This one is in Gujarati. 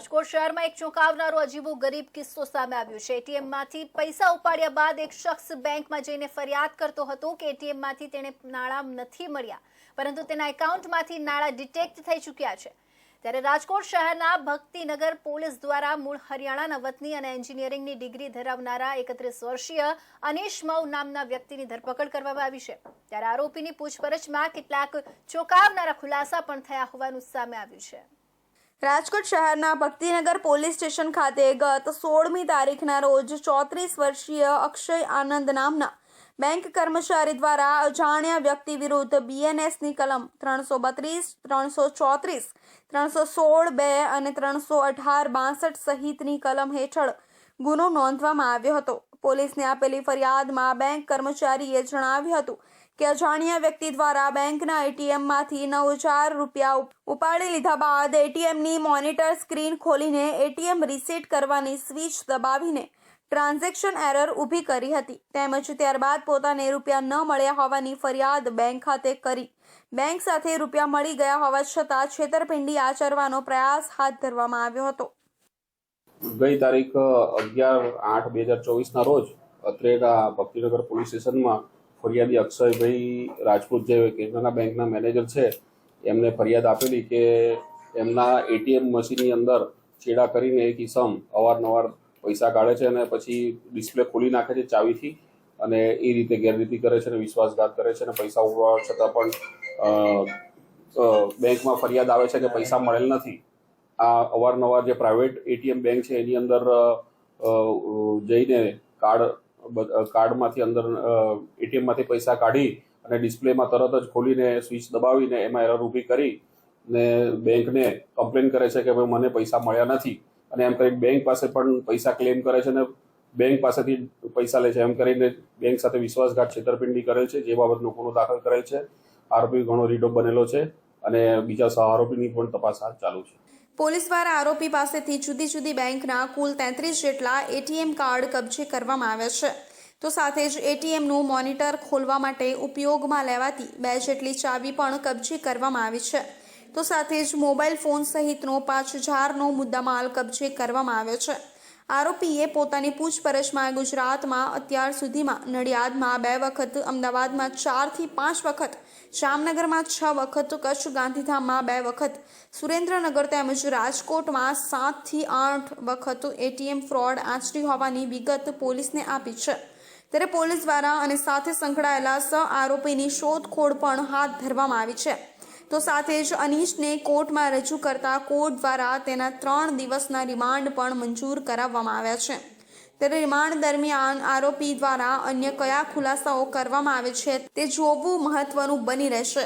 રાજકોટ શહેરમાં એક ચોંકાવનારો અજીબો ગરીબ કિસ્સો સામે આવ્યો છે. એટીએમમાંથી પૈસા ઉપાડ્યા બાદ એક શખ્સ બેંકમાં જઈને ફરિયાદ કરતો હતો કે એટીએમમાંથી તેને નાણાં નથી મળ્યા, પરંતુ તેના એકાઉન્ટમાંથી નાણાં ડિટેક્ટ થઈ ચૂક્યા છે. ત્યારે રાજકોટ શહેરના ભક્તિનગર પોલીસ દ્વારા મૂળ હરિયાણાના વતની અને એન્જિનિયરિંગની ડિગ્રી ધરાવનારા એકત્રીસ વર્ષીય અનિશ મઉ નામના વ્યક્તિની ધરપકડ કરવામાં આવી છે. ત્યારે આરોપીની પૂછપરછમાં કેટલાક ચોંકાવનારા ખુલાસા પણ થયા હોવાનું સામે આવ્યું છે. રાજકોટ શહેરના ભક્તિનગર પોલીસ સ્ટેશન ખાતે ગત સોળમી તારીખના રોજ ચોત્રીસ વર્ષીય અક્ષય આનંદ નામના બેંક કર્મચારી દ્વારા અજાણ્યા વ્યક્તિ વિરુદ્ધ બીએનએસની કલમ ત્રણસો બત્રીસ, ત્રણસો ચોત્રીસ, ત્રણસો સોળ બે અને ત્રણસો અઢાર બાસઠ સહિતની કલમ હેઠળ ગુનો નોંધવામાં આવ્યો હતો. પોલીસને આપેલી ફરિયાદમાં બેંક કર્મચારીએ જણાવ્યું હતું કે અજાણ્યા વ્યક્તિ દ્વારા બેંકના એટીએમમાંથી નવ હજાર રૂપિયા ઉપાડી લીધા બાદ એટીએમની મોનિટર સ્ક્રીન ખોલીને એટીએમ રીસેટ કરવાની સ્વિચ દબાવીને ટ્રાન્ઝેક્શન એરર ઊભી કરી હતી. તેમજ ત્યારબાદ પોતાને રૂપિયા ન મળ્યા હોવાની ફરિયાદ બેંક ખાતે કરી. બેંક સાથે રૂપિયા મળી ગયા હોવા છતાં છેતરપિંડી આચરવાનો પ્રયાસ હાથ ધરવામાં આવ્યો હતો. ગઈ તારીખ અગિયાર આઠ બે હજાર ચોવીસના રોજ અત્રેડા ભક્તિનગર પોલીસ સ્ટેશનમાં ફરિયાદી અક્ષયભાઈ રાજપૂત જે કેનરા બેંકના મેનેજર છે, એમને ફરિયાદ આપેલી કે એમના એટીએમ મશીનની અંદર છેડા કરીને એક કિસમ અવારનવાર પૈસા કાઢે છે અને પછી ડિસ્પ્લે ખોલી નાખે છે ચાવીથી અને એ રીતે ગેરરીતિ કરે છે અને વિશ્વાસઘાત કરે છે અને પૈસા ઉપાડવા છતાં પણ બેંકમાં ફરિયાદ આવે છે કે પૈસા મળેલ નથી. આ અવારનવાર જે પ્રાઇવેટ એટીએમ બેંક છે, એની અંદર જઈને કાર્ડ કાર્ડમાંથી અંદર એટીએમમાંથી પૈસા કાઢી અને ડિસ્પ્લેમાં તરત જ ખોલીને સ્વિચ દબાવીને એમાં એરર ઊભી કરી ને બેંકને કમ્પ્લેન કરે છે કે ભાઈ મને પૈસા મળ્યા નથી. અને એમ કરીને બેંક પાસે પણ પૈસા ક્લેમ કરે છે અને બેંક પાસેથી પૈસા લે છે. એમ કરીને બેંક સાથે વિશ્વાસઘાત છેતરપિંડી કરેલ છે, જે બાબતનો ગુનો દાખલ કરેલ છે. આરોપી ઘણો રીડો બનેલો છે અને બીજા સહ આરોપીની પણ તપાસ હાથ ચાલુ છે. પોલીસ દ્વારા આરોપી પાસેથી જુદી જુદી બેંકના કુલ તેત્રીસ જેટલા એટીએમ કાર્ડ કબજે કરવામાં આવ્યા છે. તો સાથે જ એટીએમનું મોનિટર ખોલવા માટે ઉપયોગમાં લેવાતી બે જેટલી ચાવી પણ કબજે કરવામાં આવી છે. તો સાથે જ મોબાઈલ ફોન સહિતનો પાંચ હજારનો મુદ્દામાલ કબજે કરવામાં આવ્યો છે. આરોપીએ પોતાની પૂછપરછમાં ગુજરાતમાં અત્યાર સુધીમાં નડિયાદમાં બે વખત, અમદાવાદમાં ચારથી પાંચ વખત, જામનગરમાં છ વખત, કચ્છ ગાંધીધામમાં બે વખત, સુરેન્દ્રનગર તેમજ રાજકોટમાં સાતથી આઠ વખત એટીએમ ફ્રોડ આચરી હોવાની વિગત પોલીસને આપી છે. ત્યારે પોલીસ દ્વારા અને સાથે સંકળાયેલા સ આરોપીની શોધખોળ પણ હાથ ધરવામાં આવી છે. તો સાથે જ અનીશને કોર્ટમાં રજૂ કરતા કોર્ટ દ્વારા તેના ત્રણ દિવસના રિમાન્ડ પણ મંજૂર કરાવવામાં આવ્યા છે. ત્યારે રિમાન્ડ દરમિયાન આરોપી દ્વારા અન્ય કયા ખુલાસાઓ કરવામાં આવે છે તે જોવું મહત્વનું બની રહેશે.